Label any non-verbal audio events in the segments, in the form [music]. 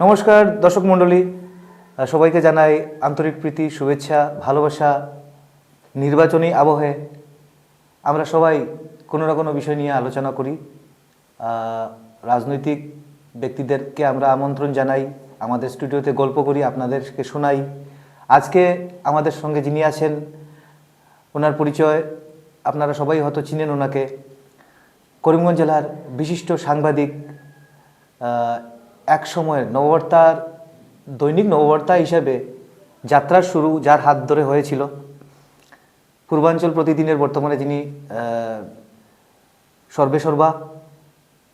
নমস্কার, দর্শক মণ্ডলী। সবাইকে জানাই আন্তরিক প্রীতি, শুভেচ্ছা, ভালোবাসা, নির্বাচনী আবহে। আমরা সবাই কোনো না কোনো বিষয় নিয়ে আলোচনা করি। রাজনৈতিক ব্যক্তিদেরকে আমরা আমন্ত্রণ জানাই, আমাদের স্টুডিওতে গল্প করি, আপনাদেরকে শোনাই। আজকে আমাদের সঙ্গে যিনি আছেন, ওনার পরিচয় আপনারা সবাই হয়তো চিনেন ওনাকে। করিমগঞ্জ জেলার বিশিষ্ট সাংবাদিক এক সময়ের নববার্তার দৈনিক নববার্তা হিসাবে যাত্রার শুরু যার হাত ধরে হয়েছিল। পূর্বাঞ্চল প্রতিদিনের বর্তমানে যিনি আহ, সর্বে সর্বা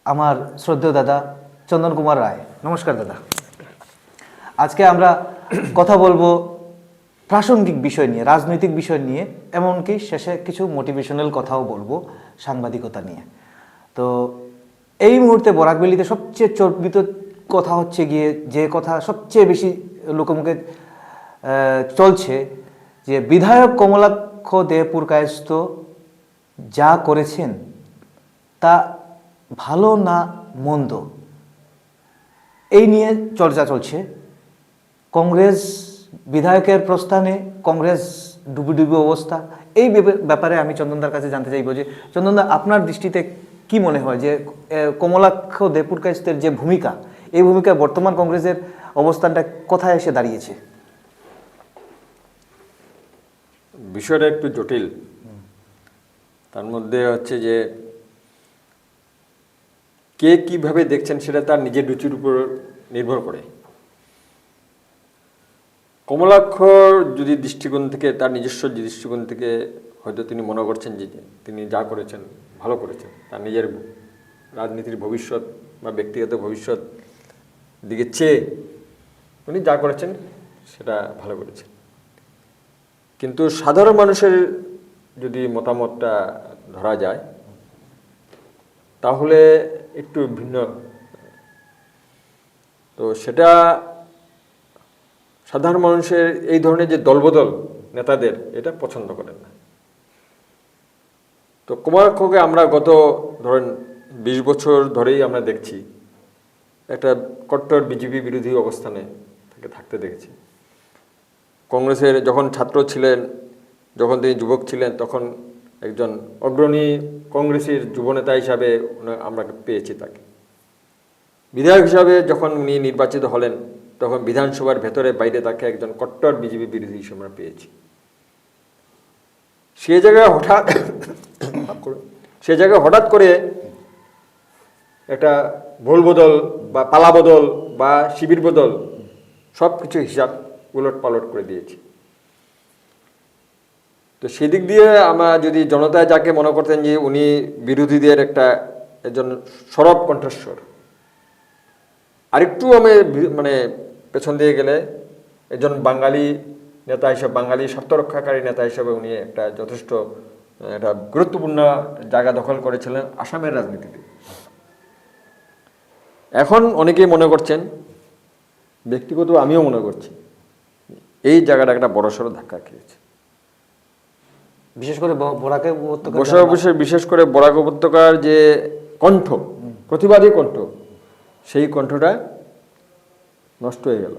আমার শ্রদ্ধেয় দাদা চন্দন কুমার রায়। নমস্কার দাদা। আজকে আমরা কথা বলব প্রাসঙ্গিক বিষয় নিয়ে রাজনৈতিক বিষয় নিয়ে এমনকি শেষে কিছু মোটিভেশনাল কথাও বলব সাংবাদিকতা নিয়ে। তো এই মুহূর্তে বরাকবেলিতে সবচেয়ে চর্বিত কথা হচ্ছে গিয়ে যে কথা সবচেয়ে বেশি লোকমুখে চলছে যে বিধায়ক কমলাক্ষ দেবপুর কায়স্থ যা করেছেন তা ভালো না মন্দ? এই নিয়ে চর্চা চলছে। কংগ্রেস বিধায়কের প্রস্থানে কংগ্রেস ডুবুডুবু অবস্থা। এই ব্যাপারে আমি চন্দনদার কাছে জানতে চাইব যে, চন্দনদা, আপনার দৃষ্টিতে কি মনে হয় যে কমলাক্ষ দেপুর কাস্তের যে ভূমিকা এই ভূমিকায় বর্তমান কংগ্রেসের অবস্থানটা কোথায় এসে দাঁড়িয়েছে? বিষয়টা একটু জটিল। তার মধ্যে হচ্ছে যে, কে কীভাবে দেখছেন সেটা তার নিজের রুচির উপর নির্ভর করে। কমলাক্ষর যদি দৃষ্টিকোণ থেকে, তার নিজস্ব দৃষ্টিকোণ থেকে হয়তো তিনি মনে করছেন যে তিনি যা করেছেন, ভালো করেছেন। তার নিজের রাজনীতির ভবিষ্যৎ বা ব্যক্তিগত ভবিষ্যৎ দিকে চেয়ে উনি যা করেছেন সেটা ভালো করেছেন। কিন্তু সাধারণ মানুষের যদি মতামতটা ধরা যায়, তাহলে একটু ভিন্ন। তো সেটা সাধারণ মানুষের এই ধরনের যে দলবদল নেতাদের, এটা পছন্দ করেন না। তো কুমারক্ষকে আমরা গত ধরেন বিশ বছর ধরেই আমরা দেখছি একটা কট্টর বিজেপি বিরোধী অবস্থানে তাকে থাকতে দেখেছি। কংগ্রেসের যখন ছাত্র ছিলেন, যখন তিনি যুবক ছিলেন, তখন একজন অগ্রণী কংগ্রেসের যুবনেতা হিসাবে আমরা পেয়েছি তাকে। বিধায়ক হিসাবে যখন উনি নির্বাচিত হলেন, তখন বিধানসভার ভেতরে বাইরে তাকে একজন কট্টর বিজেপি বিরোধী হিসেবে আমরা পেয়েছি। সে জায়গায় হঠাৎ [coughs] সে জায়গায় হঠাৎ করে একটা ভুল বদল বা পালা বদল বা শিবির বদল, সব কিছু হিসাব উলট পালট করে দিয়েছে। তো সেদিক দিয়ে আমরা যদি জনতা যাকে মনে করতেন যে উনি বিরোধীদের একটা একজন সরব কণ্ঠস্বর, আরেকটু আমি মানে পেছন দিয়ে গেলে একজন বাঙালি নেতা হিসেবে, বাঙালি স্বার্থ রক্ষাকারী নেতা হিসেবে উনি একটা যথেষ্ট, একটা গুরুত্বপূর্ণ জায়গা দখল করেছিলেন আসামের রাজনীতিতে। এখন অনেকেই মনে করছেন ব্যক্তিগত আমিও মনে করছি এই জায়গাটা একটা বড়সড় ধাক্কা খেয়েছে। বিশেষ করে বরাকে উপত্যকা বিশেষ করে বরাক উপত্যকার যে কণ্ঠ প্রতিবাদী কণ্ঠ সেই কণ্ঠটা নষ্ট হয়ে গেল।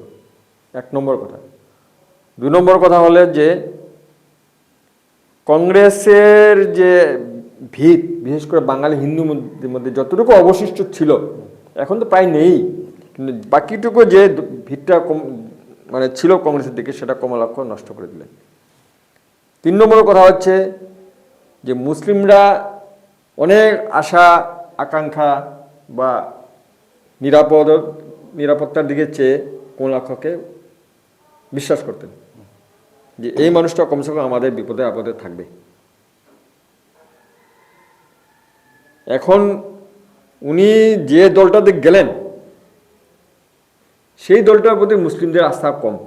এক নম্বর কথা। দু নম্বর কথা হলে যে কংগ্রেসের যে ভিত বিশেষ করে বাঙালি হিন্দু মধ্যে- মধ্যে যতটুকু অবশিষ্ট ছিল এখন তো প্রায় নেই। কিন্তু বাকিটুকু যে ভিতটা কম- মানে ছিল কংগ্রেসের দিকে, সেটা কমলাক্ষ নষ্ট করে দিলেন। তিন নম্বর কথা হচ্ছে যে মুসলিমরা অনেক আশা, আকাঙ্ক্ষা বা নিরাপদ, নিরাপত্তার দিকে চেয়ে কমলাক্ষকে বিশ্বাস করতেন যে এই মানুষটা কমসে কম আমাদের বিপদে আপদে থাকবে। এখন উনি যে দলটাতে গেলেন, সেই দলটার প্রতি মুসলিমদের আস্থা কম।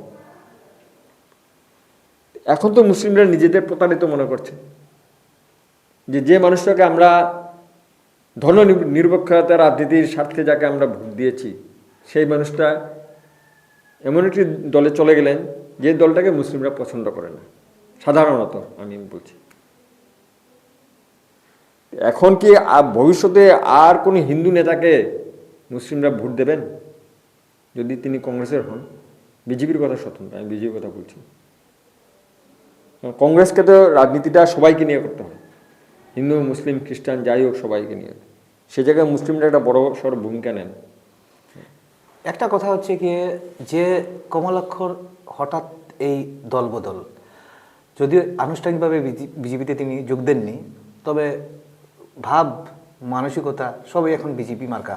এখন তো মুসলিমরা নিজেদের প্রতারিত মনে করছে। যে যে মানুষটাকে আমরা ধর্ম নির- নিরপেক্ষতা রাজনীতির স্বার্থে যাকে আমরা ভোট দিয়েছি, সেই মানুষটা এমন একটি দলে চলে গেলেন যে দলটাকে মুসলিমরা পছন্দ করে না। সাধারণত আমি বলছি। এখন কি ভবিষ্যতে আর কোনো হিন্দু নেতাকে মুসলিমরা ভোট দেবেন? যদি তিনি কংগ্রেসের হন। বিজেপির কথা স্বতন্ত্র আমি বিজেপির কথা বলছি। কংগ্রেসকে তো রাজনীতিটা সবাইকে নিয়ে করতে হয় হিন্দু, মুসলিম, খ্রিস্টান, যাই হোক সবাইকে নিয়ে। সে জায়গায় মুসলিমরা একটা বড় সড় ভূমিকা নেন। একটা কথা হচ্ছে গিয়ে যে কমলাক্ষর হঠাৎ এই দলবদল, যদিও আনুষ্ঠানিকভাবে বিজেপিতে তিনি যোগ দেননি, তবে ভাব, মানসিকতা, সবই এখন বিজেপি মার্কা।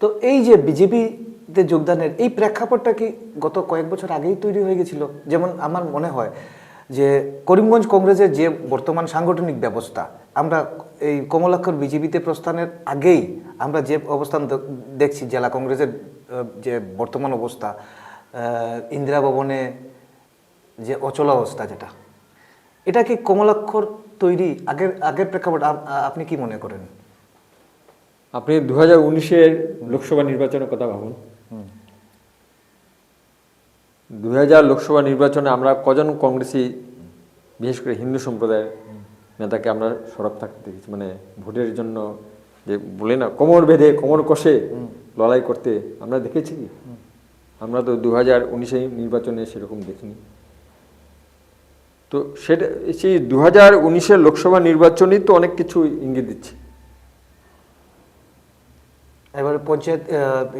তো এই যে বিজেপিতে যোগদানের এই প্রেক্ষাপটটা কি গত কয়েক বছর আগেই তৈরি হয়ে গেছিল? যেমন আমার মনে হয় যে করিমগঞ্জ কংগ্রেসের যে বর্তমান সাংগঠনিক ব্যবস্থা, আমরা এই কমলাক্ষর বিজেপিতে প্রস্থানের আগেই আমরা যে অবস্থান দেখছি, জেলা কংগ্রেসের যে বর্তমান অবস্থা ইন্দিরা ভবনে যে অচল অবস্থা যেটা, এটা কি কমলাক্ষর তৈরি আগের আগের প্রেক্ষাপট আপনি কি মনে করেন? আপনি দু হাজার উনিশের লোকসভা নির্বাচনের কথা ভাবুন। দু হাজার লোকসভা নির্বাচনে আমরা কজন কংগ্রেসি বিশেষ করে হিন্দু সম্প্রদায়ের নেতাকে আমরা সরব থাকতে দেখেছি মানে ভোটের জন্য যে বলে না কোমর বেঁধে কোমর কষে লড়াই করতে আমরা দেখেছি আমরা তো দু হাজার উনিশে নির্বাচনে সেরকম দেখিনি। তো সেটা সেই দু হাজার উনিশের লোকসভা নির্বাচনই তো অনেক কিছু ইঙ্গিত দিচ্ছে। এবারে পঞ্চায়েত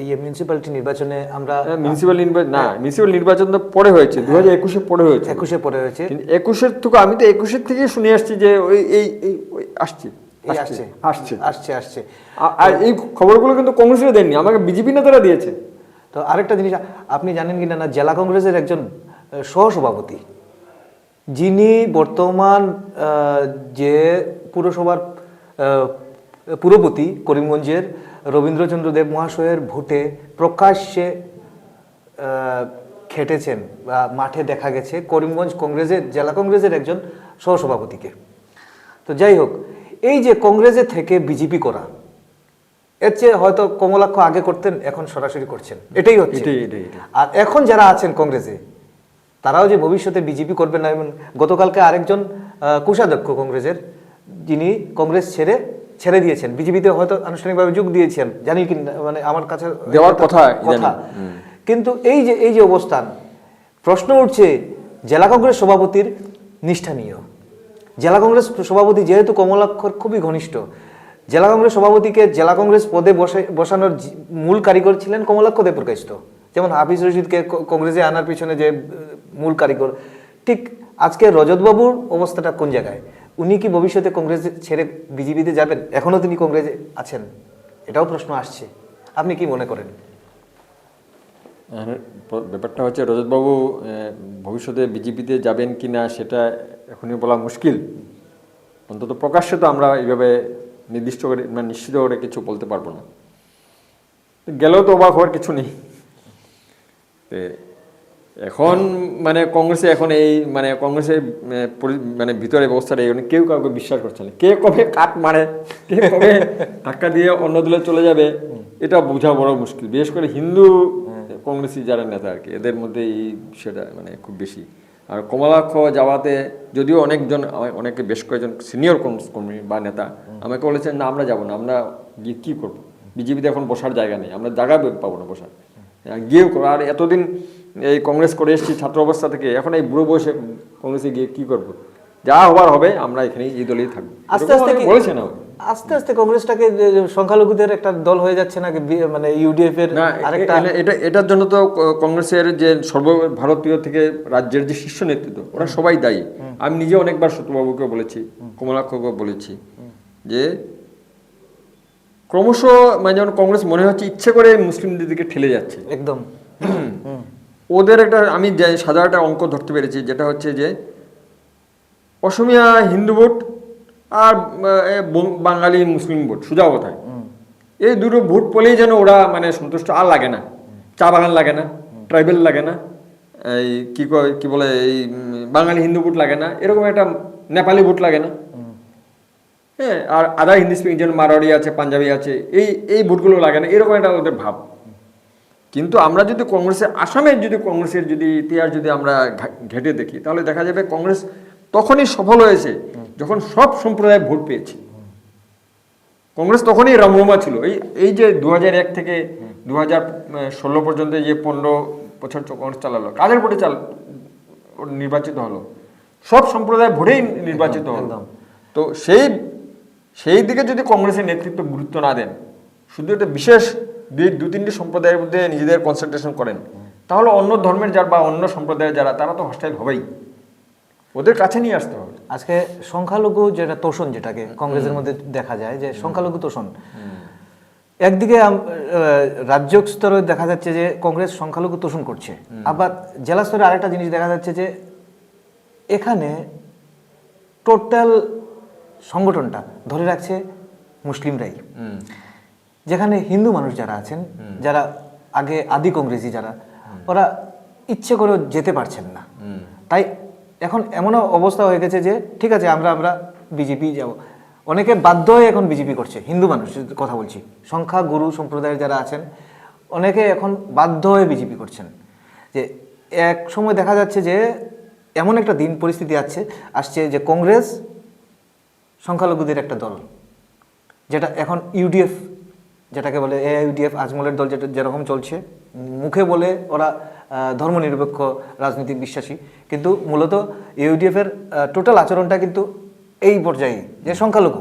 ইয়ে মিউনিসিপ্যালিটি নির্বাচনে আমরা মিউনিসিপ্যাল নির্বাচন না মিউনিসিপ্যাল নির্বাচন তো পরে হয়েছে দু হাজার একুশে পরে হয়েছে। একুশে পরে হয়েছে। একুশের থেকে আমি তো একুশের থেকে শুনে আসছি যে ওই এই এই ওই আসছে আসছে আসছে আসছে। আসছে আর এই খবরগুলো কিন্তু কংগ্রেসের দেননি আমাকে বিজেপি নেতারা দিয়েছে। তো আরেকটা জিনিস আপনি জানেন কিনা না জেলা কংগ্রেসের একজন সহসভাপতি যিনি বর্তমান যে পুরসভার পুরপতি করিমগঞ্জের রবীন্দ্রচন্দ্র দেব মহাশয়ের ভোটে প্রকাশ্যে খেটেছেন বা মাঠে দেখা গেছে করিমগঞ্জ কংগ্রেসের জেলা কংগ্রেসের একজন সহসভাপতিকে। তো যাই হোক এই যে কংগ্রেসে থেকে বিজেপি করা এর চেয়ে হয়তো কমলাক্ষ আগে করতেন এখন সরাসরি করছেন। এটাই হচ্ছে। আর এখন যারা আছেন কংগ্রেসে তারাও যে ভবিষ্যতে বিজেপি করবেন না এমন গতকালকে আরেকজন কোষাধ্যক্ষ কংগ্রেসের যিনি কংগ্রেস ছেড়ে ছেড়ে দিয়েছেন। বিজেপিতে হয়তো আনুষ্ঠানিকভাবে যোগ দিয়েছেন। জানি কি মানে আমার কাছে দেওয়ার কথা কথা। কিন্তু এই যে এই যে অবস্থান প্রশ্ন উঠছে জেলা কংগ্রেস সভাপতির নিষ্ঠা নিয়েও। জেলা কংগ্রেস সভাপতি যেহেতু কমলাক্ষর খুবই ঘনিষ্ঠ জেলা কংগ্রেস সভাপতিকে জেলা কংগ্রেস পদে বসে বসানোর মূল কারিগর ছিলেন কমলাক্ষ দেবপ্রকাশিত যেমন হাফিজ রশিদকে কংগ্রেসে আনার পিছনে যে মূল কারিগর। ঠিক আজকে রজতবাবুর অবস্থাটা কোন জায়গায়? উনি কি ভবিষ্যতে কংগ্রেস ছেড়ে বিজেপিতে যাবেন? এখনও তিনি কংগ্রেসে আছেন? এটাও প্রশ্ন আসছে। আপনি কি মনে করেন? ব্যাপারটা হচ্ছে রজতবাবু ভবিষ্যতে বিজেপিতে যাবেন কি না সেটা এখনই বলা মুশকিল। অন্তত প্রকাশ্যে তো আমরা এইভাবে নির্দিষ্ট করে মানে নিশ্চিত করে কিছু বলতে পারব না। গেলেও তো অবাক হওয়ার কিছু নেই। এখন মানে কংগ্রেসে এখন এই মানে কংগ্রেসের মানে ভিতরে ব্যবস্থাটা এই কেউ কাউকে বিশ্বাস করছে না। কে কবে কাট মারে, কে কবে ধাক্কা দিয়ে অন্য দলে চলে যাবে, এটা বোঝা বড় মুশকিল। বিশেষ করে হিন্দু কংগ্রেসি যারা নেতা আর কি, এদের মধ্যে এই বিষয়টা মানে খুব বেশি। আর কমলাক্ষ যাওয়াতে যদিও অনেকজন, অনেকে বেশ কয়েকজন সিনিয়র কংগ্রেস কর্মী বা নেতা আমাকে বলেছেন, না, আমরা যাব না, আমরা গিয়ে কী করব? বিজেপিতে এখন বসার জায়গা নেই, আমরা জায়গা পাবো না বসার। গিয়েও করো। আর এতদিন এই কংগ্রেস করে এসেছি ছাত্র অবস্থা থেকে এখন এই বুড়ো বয়সে কংগ্রেসে গিয়ে কি করব? যা হবার হবে আমরা এখানে এই দলেই থাকব। আস্তে আস্তে বলেছেন। আস্তে আস্তে কংগ্রেসটাকে সংখ্যালঘুদের একটা দল হয়ে যাচ্ছে নাকি মানে ইউডিএফ এর আরেকটা এটা এটার জন্য তো কংগ্রেসের যে সর্বভারতীয় থেকে রাজ্যের যে শীর্ষ নেতৃত্ব ওরা সবাই দায়ী। আমি নিজে অনেকবার সত্যবাবুকে বলেছি কমলাক্ষকে বলেছি যে ক্রমশ মানে যেমন কংগ্রেস মনে হচ্ছে ইচ্ছে করে মুসলিমদের দিকে ঠেলে যাচ্ছে। একদম। ওদের একটা আমি সাদা একটা অঙ্ক ধরতে পেরেছি যেটা হচ্ছে যে অসমিয়া হিন্দু ভোট আর বাঙালি মুসলিম ভোট সোজা কথায়? এই দুটো ভোট পেলেই যেন ওরা মানে সন্তুষ্ট। আর লাগে না। চা বাগান লাগে না ট্রাইবেল লাগে না এই কি কয় কি বলে এই বাঙালি হিন্দু ভোট লাগে না এরকম একটা নেপালি ভোট লাগে না। হ্যাঁ আর আদার হিন্দি স্পিকিং যেমন মারোয়াড়ি আছে পাঞ্জাবি আছে এই এই ভোটগুলো লাগে না এরকম একটা ওদের ভাব। কিন্তু আমরা যদি কংগ্রেসের আসামের যদি কংগ্রেসের যদি ইতিহাস যদি আমরা ঘেটে দেখি তাহলে দেখা যাবে কংগ্রেস তখনই সফল হয়েছে যখন সব সম্প্রদায় ভোট পেয়েছে। কংগ্রেস তখনই রমরমা ছিল। এই এই যে দু এক থেকে দু হাজার ষোলো পর্যন্ত যে পনেরো বছর কংগ্রেস চালালো কাদের ভোটে চাল নির্বাচিত হলো? সব সম্প্রদায় ভোটেই নির্বাচিত হলো। তো সেই সেই দিকে যদি কংগ্রেসের নেতৃত্ব গুরুত্ব না দেন শুধু একটা বিশেষ দুই দু তিনটি সম্প্রদায়ের মধ্যে নিজেদের কনসেন্ট্রেশন করেন তাহলে অন্য ধর্মের যারা বা অন্য সম্প্রদায়ের যারা তারা তো হস্টাইল হবেই। ওদের কাছে নিয়ে আসতে হবে। আজকে সংখ্যালঘু যেটা তোষণ যেটাকে কংগ্রেসের মধ্যে দেখা যায় যে সংখ্যালঘু তোষণ। একদিকে রাজ্য স্তরে দেখা যাচ্ছে যে কংগ্রেস সংখ্যালঘু তোষণ করছে। আবার জেলা স্তরে আরেকটা জিনিস দেখা যাচ্ছে যে এখানে টোটাল সংগঠনটা ধরে রাখছে মুসলিমরাই। যেখানে হিন্দু মানুষ যারা আছেন যারা আগে আদি কংগ্রেসি যারা ওরা ইচ্ছে করেও যেতে পারছেন না। তাই এখন এমনও অবস্থা হয়ে গেছে যে ঠিক আছে আমরা আমরা বিজেপি যাব। অনেকে বাধ্য হয়ে এখন বিজেপি করছে হিন্দু মানুষ কথা বলছি। সংখ্যা গুরু সম্প্রদায়ের যারা আছেন অনেকে এখন বাধ্য হয়ে বিজেপি করছেন। যে এক সময় দেখা যাচ্ছে যে এমন একটা দিন পরিস্থিতি আছে আসছে যে কংগ্রেস সংখ্যালঘুদের একটা দল, যেটা এখন ইউডিএফ, যেটাকে বলে এ এআইউডিএফ আজমলের দল যেটা যেরকম চলছে, মুখে বলে ওরা ধর্মনিরপেক্ষ রাজনৈতিক বিশ্বাসী, কিন্তু মূলত ইউডিএফ এর টোটাল আচরণটা কিন্তু এই পর্যায়ে যে সংখ্যালঘু।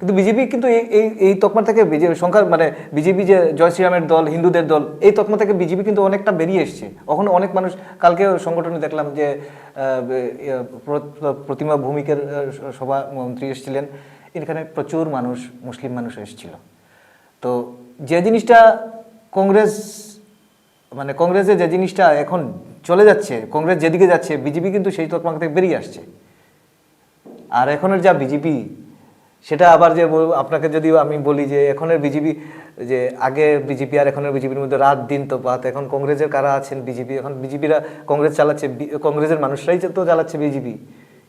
কিন্তু বিজেপি কিন্তু এই এই এই তকমা থেকে সংখ্যা মানে বিজেপি যে জয় শ্রীরামের দল, হিন্দুদের দল, এই তকমা থেকে বিজেপি কিন্তু অনেকটা বেরিয়ে এসছে। ওখানে অনেক মানুষ কালকে সংগঠনে দেখলাম যে প্রতিমা ভূমিকের সভা মন্ত্রী এসেছিলেন। এখানে প্রচুর মানুষ, মুসলিম মানুষ এসেছিল। তো যে জিনিসটা কংগ্রেস মানে কংগ্রেসে যে জিনিসটা এখন চলে যাচ্ছে, কংগ্রেস যেদিকে যাচ্ছে, বিজেপি কিন্তু সেই তকমা থেকে বেরিয়ে আসছে। আর এখনের যা বিজেপি সেটা আবার যে আপনাকে যদি আমি বলি যে এখনের বিজেপি যে আগে বিজেপি আর এখনের বিজেপির মধ্যে রাত দিন তো পাত এখন কংগ্রেসের কারা আছেন বিজেপি? এখন বিজেপিরা কংগ্রেস চালাচ্ছে কংগ্রেসের মানুষরাই তো চালাচ্ছে বিজেপি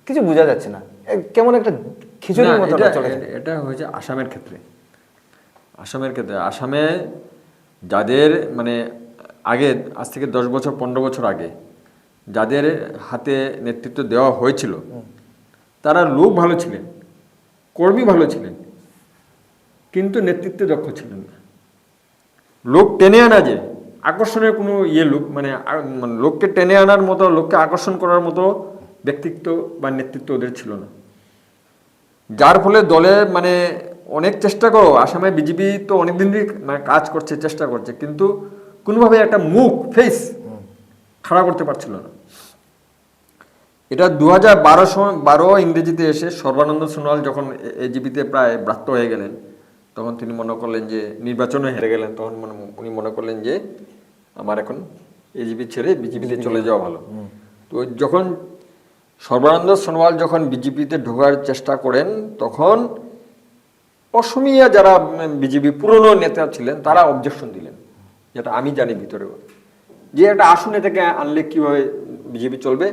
কিছু বোঝা যাচ্ছে না। কেমন একটা খিচুড়ির মতো এটা হয়েছে আসামের ক্ষেত্রে। আসামের ক্ষেত্রে আসামে যাদের মানে আগে আজ থেকে দশ বছর পনেরো বছর আগে যাদের হাতে নেতৃত্ব দেওয়া হয়েছিল তারা লোক ভালো ছিলেন। কর্মী ভালো ছিলেন কিন্তু নেতৃত্বে দক্ষ ছিলেন না। লোক টেনে আনা যে আকর্ষণের কোনো ইয়ে লোক মানে মানে লোককে টেনে আনার মতো লোককে আকর্ষণ করার মতো ব্যক্তিত্ব বা নেতৃত্ব ওদের ছিল না। যার ফলে দলে মানে অনেক চেষ্টা করো আসামে বিজেপি তো অনেক দিন মানে কাজ করছে চেষ্টা করছে কিন্তু কোনোভাবে একটা মুখ ফেস খাড়া করতে পারছিল না। এটা দু হাজার বারো সময় বারো ইংরেজিতে এসে সর্বানন্দ সোনোয়াল যখন এজিপিতে প্রায় ব্রাত্য হয়ে গেলেন তখন তিনি মনে করলেন যে নির্বাচনে হেরে গেলেন। তখন মনে উনি মনে করলেন যে আমার এখন এজিপি ছেড়ে বিজেপিতে চলে যাওয়া ভালো। তো যখন সর্বানন্দ সোনোয়াল যখন বিজেপিতে ঢোকার চেষ্টা করেন তখন অসমিয়া যারা বিজেপি পুরনো নেতা ছিলেন তারা অবজেকশন দিলেন যেটা আমি জানি ভিতরেও যে একটা আসু নেতাকে আনলে কীভাবে বিজেপি চলবে?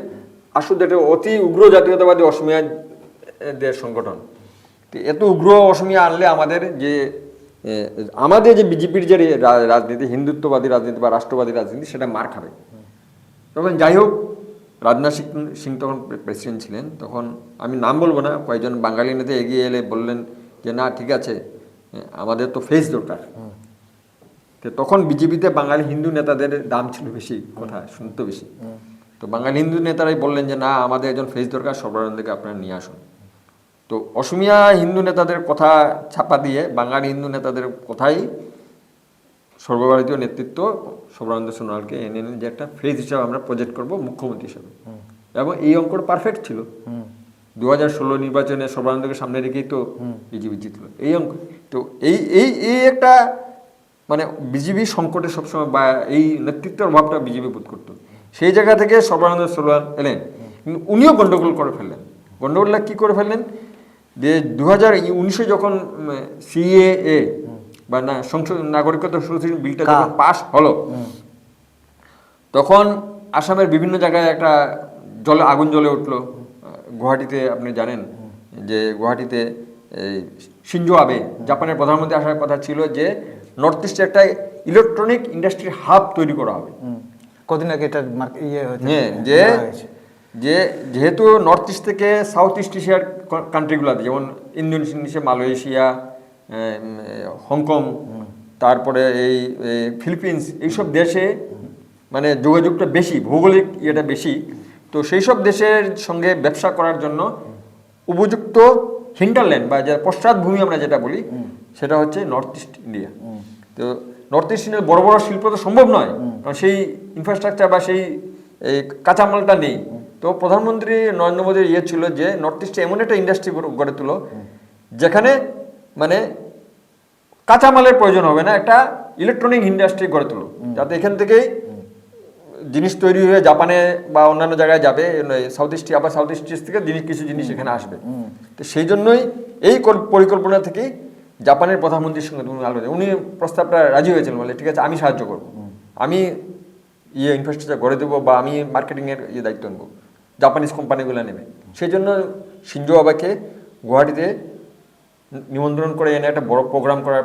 আসু একটা অতি উগ্র জাতীয়তাবাদী অসমিয়াদের সংগঠন। তো এত উগ্র অসমিয়া আনলে আমাদের যে আমাদের যে বিজেপির যে রাজনীতি হিন্দুত্ববাদী রাজনীতি বা রাষ্ট্রবাদী রাজনীতি সেটা মার খাবে। তখন যাই হোক রাজনাথ সিং সিং তখন প্রেসিডেন্ট ছিলেন তখন আমি নাম বলব না কয়েকজন বাঙালি নেতা এগিয়ে এলে বললেন যে না ঠিক আছে আমাদের তো ফেস দরকার। তো তখন বিজেপিতে বাঙালি হিন্দু নেতাদের দাম ছিল বেশি কথা শুনতো বেশি। তো বাঙালি হিন্দু নেতারাই বললেন যে না আমাদের একজন ফেস দরকার সর্বানন্দকে আপনারা নিয়ে আসুন। তো অসমিয়া হিন্দু নেতাদের কথা ছাপা দিয়ে বাঙালি হিন্দু নেতাদের কথাই সর্বভারতীয় নেতৃত্ব সর্বানন্দ সোনোয়ালকে এনে যে একটা ফেজ হিসাবে আমরা প্রজেক্ট করব মুখ্যমন্ত্রী হিসাবে। এবং এই অঙ্কটা পারফেক্ট ছিল। দু হাজার ষোলো নির্বাচনে সর্বানন্দকে সামনে রেখেই তো বিজেপি জিতলো। এই অঙ্ক। তো এই এই এই একটা মানে বিজেপি সংকটে সবসময় বা এই নেতৃত্বের অভাবটা বিজেপি বোধ করতো। সেই জায়গা থেকে সর্বানন্দ সোনোয়াল এলেন। কিন্তু উনিও গন্ডগোল করে ফেললেন। গন্ডগোলটা কি করে ফেললেন? যে দু হাজার উনিশে যখন সিএএ বা না সংসদ নাগরিকত্ব সংশোধনী বিলটা। যখন পাস হলো তখন আসামের বিভিন্ন জায়গায় একটা জলে আগুন জ্বলে উঠল। গুয়াহাটিতে আপনি জানেন যে গুয়াহাটিতে এই সিনজো আবে জাপানের প্রধানমন্ত্রী আসার কথা ছিল যে নর্থ ইস্টে একটা ইলেকট্রনিক ইন্ডাস্ট্রির হাব তৈরি করা হবে। কদিন আগে এটা ইয়ে হয়েছে, হ্যাঁ যে যে যেহেতু নর্থ ইস্ট থেকে সাউথ ইস্ট এশিয়ার কান্ট্রিগুলো আছে যেমন ইন্দোনেশিয়া মালয়েশিয়া হংকং তারপরে এই এই ফিলিপিন্স এইসব দেশে মানে যোগাযোগটা বেশি ভৌগোলিক ইয়েটা বেশি। তো সেই সব দেশের সঙ্গে ব্যবসা করার জন্য উপযুক্ত হিন্টারল্যান্ড বা যা পশ্চাৎভূমি আমরা যেটা বলি সেটা হচ্ছে নর্থ ইস্ট ইন্ডিয়া তো নর্থ ইস্ট ইন্ডিয়ার বড় বড় শিল্প তো সম্ভব নয় কারণ সেই ইনফ্রাস্ট্রাকচার বা সেই এই কাঁচামালটা নেই। তো প্রধানমন্ত্রী নরেন্দ্র মোদীর ইয়ে ছিল যে নর্থ ইস্টে এমন একটা ইন্ডাস্ট্রি গড়ে তুলো যেখানে মানে কাঁচামালের প্রয়োজন হবে না একটা ইলেকট্রনিক ইন্ডাস্ট্রি গড়ে তুলো। যাতে এখান থেকেই জিনিস তৈরি হয়ে জাপানে বা অন্যান্য জায়গায় যাবে সাউথ ইস্ট আবার সাউথ ইস্ট থেকে জিনিস কিছু জিনিস এখানে আসবে। তো সেই জন্যই এই পরিকল্পনা থেকেই জাপানের প্রধানমন্ত্রীর সঙ্গে তুমি আলোচনা উনি প্রস্তাবটা রাজি হয়েছিলেন বলে ঠিক আছে আমি সাহায্য করব। আমি ইয়ে ইনফ্রাস্ট্রাকচার গড়ে দেবো বা আমি মার্কেটিংয়ের ইয়ে দায়িত্ব নেব। জাপানিজ কোম্পানিগুলো নেবে। সেই জন্য সিঞ্জো আবাকে গুয়াহাটিতে নিমন্ত্রণ করে এনে একটা বড় প্রোগ্রাম করার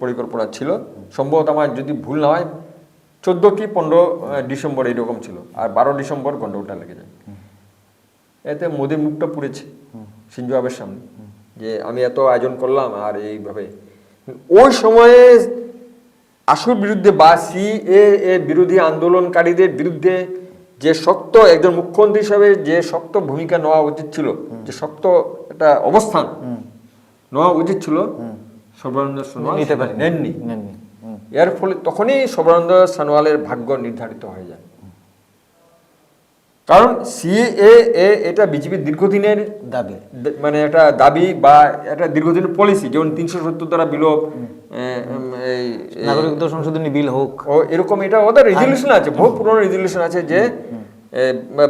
পরিকল্পনা ছিল। সম্ভবত আমার যদি ভুল না হয় চোদ্দ কি পনেরো ডিসেম্বর এইরকম ছিল। আর বারো ডিসেম্বর গন্ডগোলটা লেগে যায়। এতে মোদির মুখটা পুড়েছে। সিঞ্জু আবের সামনে। যে আমি এত আয়োজন করলাম আর এইভাবে। ওই সময়ে আসুর বিরুদ্ধে বা সি এ বিরোধী আন্দোলনকারীদের বিরুদ্ধে যে শক্ত একজন মুখ্যমন্ত্রী হিসাবে যে শক্ত ভূমিকা নেওয়া উচিত ছিল যে শক্ত একটা অবস্থান নেওয়া উচিত ছিল সর্বানন্দ সোনোয়াল নিতে নেননি। এর ফলে তখনই সর্বানন্দ সানোয়ালের ভাগ্য নির্ধারিত হয়ে যায়। কারণ সিএ এটা বিজেপির দীর্ঘদিনের দাবি। মানে একটা দাবি বা একটা দীর্ঘদিনের পলিসি যেমন তিনশো সত্তর দ্বারা বিলোপ নাগরিকত্ব সংশোধনী বিল হোক। ও এরকম এটা ওদের রেজলিউশন আছে বহু পুরনো রেজলিউশন আছে যে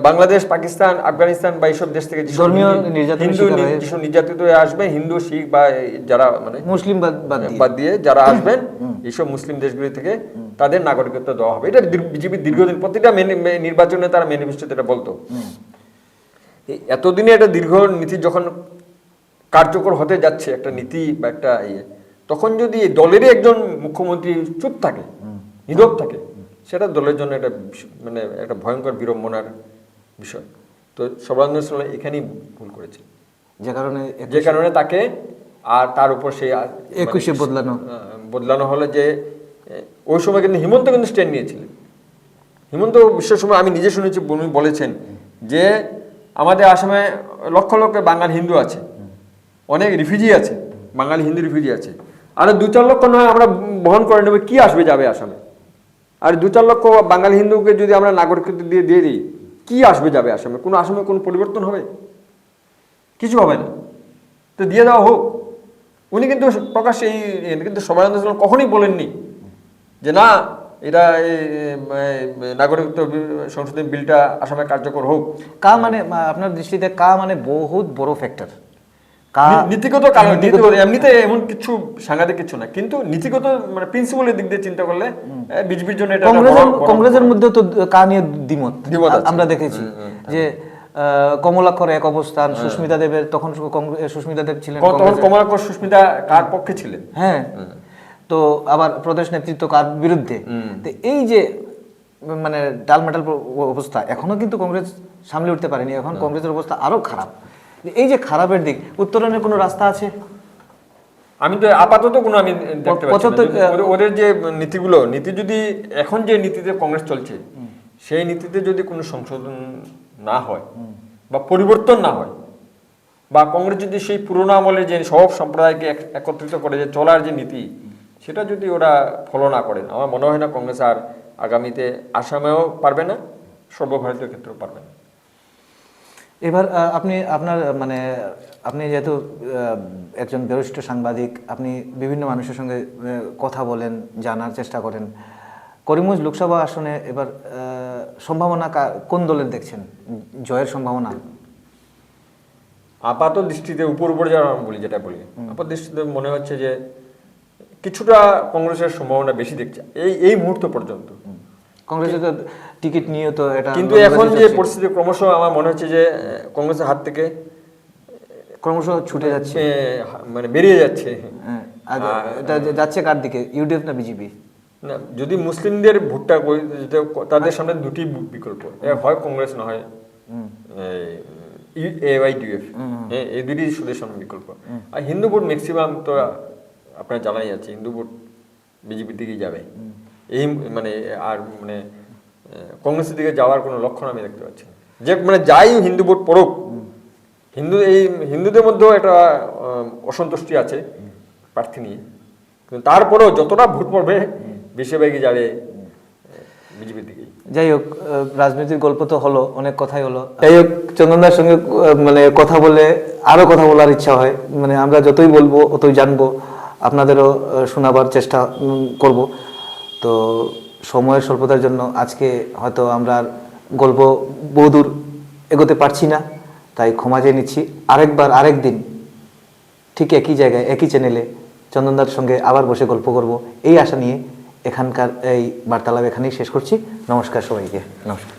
বাংলাদেশ পাকিস্তান আফগানিস্তান বা এইসব দেশ থেকে ধর্মীয় হিন্দু- হয়ে- যেসব নির্যাতিত হয়ে আসবে হিন্দু শিখ বা যারা মানে মুসলিম বাদ বাদ দিয়ে। যারা আসবেন এইসব মুসলিম দেশগুলি থেকে তাদের নাগরিকত্ব দেওয়া হবে। এটা বিজেপির দীর্ঘদিন প্রতিটা মেনি- নির্বাচনে তারা ম্যানিফেস্টোতে এটা বলতো। এতদিনে একটা দীর্ঘ নীতি যখন কার্যকর হতে যাচ্ছে একটা নীতি বা একটা ইয়ে তখন যদি দলেরই একজন মুখ্যমন্ত্রী চুপ থাকে নীরব থাকে সেটা দলের জন্য একটা মানে একটা ভয়ঙ্কর বিড়ম্বনার বিষয়। তো সর্বানন্দ সোনোয়াল এখানেই ভুল করেছে। যে কারণে যে কারণে তাকে আর তার উপর সেই মানে একুশে বদলানো। বদলানো হলো যে ওই সময় কিন্তু হিমন্ত কিন্তু স্ট্যান্ড নিয়েছিলেন। হিমন্ত বিশ্বের সময় আমি নিজে শুনেছি উনি বলেছেন যে আমাদের আসামে লক্ষ লক্ষ বাঙালি হিন্দু আছে। অনেক রিফিউজি আছে বাঙালি হিন্দু রিফিউজি আছে। আর দু চার লক্ষ নয় আমরা বহন করে নেবে কি আসবে যাবে আসামে? আর দু চার লক্ষ বাঙালি হিন্দুকে যদি আমরা নাগরিকত্ব দিয়ে দিয়ে দিই, কি আসবে যাবে আসামে? কোনো আসামে কোনো পরিবর্তন হবে? কিছু হবে না। তো দিয়ে দেওয়া হোক। উনি কিন্তু প্রকাশ্যে এই কিন্তু সবাই কখনোই বলেননি যে না এটা নাগরিকত্ব সংশোধনী বিলটা আসামে কার্যকর হোক। কা মানে আপনার দৃষ্টিতে কা মানে বহুত বড় ফ্যাক্টর নীতিগত কারণ এমনিতে এমন কিছু সাংঘাতিক কিছু না কিন্তু নীতিগত মানে প্রিন্সিপালের দিক দিয়ে চিন্তা করলে বিজেপির জন্য এটা কংগ্রেসের মধ্যে তো কা নিয়ে দ্বিমত। আমরা দেখেছি যে কমলাক্ষর এক অবস্থান সুস্মিতা দেবের তখন সুস্মিতা দেব ছিলেন তখন কমলাকর সুস্মিতা কার পক্ষে ছিলেন? হ্যাঁ। তো আবার প্রদেশ নেতৃত্ব কার বিরুদ্ধে? তো এই যে মানে ডালমাটাল অবস্থা এখনও কিন্তু কংগ্রেস সামলে উঠতে পারেনি। এখন কংগ্রেসের অবস্থা আরও খারাপ। এই যে খারাপের দিক উত্তরণের কোনো রাস্তা আছে? আমি তো আপাতত কোনো আমি দেখতে পাচ্ছি ওদের যে নীতিগুলো নীতি যদি এখন যে নীতিতে কংগ্রেস চলছে সেই নীতিতে যদি কোনো সংশোধন না হয় বা পরিবর্তন না হয় বা কংগ্রেস যদি সেই পুরোনো আমলে যে সব সম্প্রদায়কে একত্রিত করে যে চলার যে নীতি সেটা যদি ওরা ফলো না করেন আমার মনে হয় না কংগ্রেস আর আগামীতে আসামেও পারবে না সর্বভারতীয় ক্ষেত্রেও পারবে না। এবার আপনি আপনার মানে আপনি যেহেতু একজন বরিষ্ঠ সাংবাদিক আপনি বিভিন্ন মানুষের সঙ্গে কথা বলেন জানার চেষ্টা করেন। করিমগঞ্জ লোকসভা আসনে এবার সম্ভাবনা কোন দলের দেখছেন? জয়ের সম্ভাবনা? আপাত দৃষ্টিতে উপর উপরে যারা বলি যেটা বলি আপাত দৃষ্টিতে মনে হচ্ছে যে কিছুটা কংগ্রেসের সম্ভাবনা বেশি দেখছে এই এই মুহূর্ত পর্যন্ত। কংগ্রেসের তো টিকিট নিয়ে তো এটা কিন্তু এখন যে পরিস্থিতি ক্রমশ আমার মনে হচ্ছে যে কংগ্রেসের হাত থেকে ক্রমশ ছুটে যাচ্ছে। মানে বেরিয়ে যাচ্ছে। হ্যাঁ, এটা যাচ্ছে কার দিকে? ইউডিএফ না বিজেপি? না যদি মুসলিমদের ভোটটা তাদের সামনে দুটি বিকল্প। হয় কংগ্রেস না হয় এআইডিএফ এই দুটি সুদের সামনে বিকল্প। আর হিন্দু ভোট ম্যাক্সিমাম তো আপনার জানাই আছে হিন্দু ভোট বিজেপির দিকেই যাবে। এই মানে আর মানে কংগ্রেসের দিকে যাওয়ার কোনো লক্ষণ আমি দেখতে পাচ্ছি যে মানে যাই হিন্দু ভোট পড়ুক হিন্দু এই হিন্দুদের মধ্যেও একটা অসন্তুষ্টি আছে প্রার্থী নিয়ে। কিন্তু তারপরেও যতটা ভোট পড়বে বেশিরভাগই যাবে বিজেপির দিকেই। যাই হোক রাজনীতির গল্প তো হলো অনেক কথাই হলো। যাই হোক চন্দনদার সঙ্গে মানে কথা বলে আরও কথা বলার ইচ্ছা হয়। মানে আমরা যতই বলব অতই জানব আপনাদেরও শোনাবার চেষ্টা করব। তো সময়ের স্বল্পতার জন্য আজকে হয়তো আমরা গল্প বহুদূর এগোতে পারছি না, তাই ক্ষমা চেয়ে নিচ্ছি। আরেকবার, আরেক দিন, ঠিক একই জায়গায়, একই চ্যানেলে চন্দনদার সঙ্গে আবার বসে গল্প করব। এই আশা নিয়ে এখানকার এই বার্তালাপ এখানেই শেষ করছি। নমস্কার সবাইকে। নমস্কার।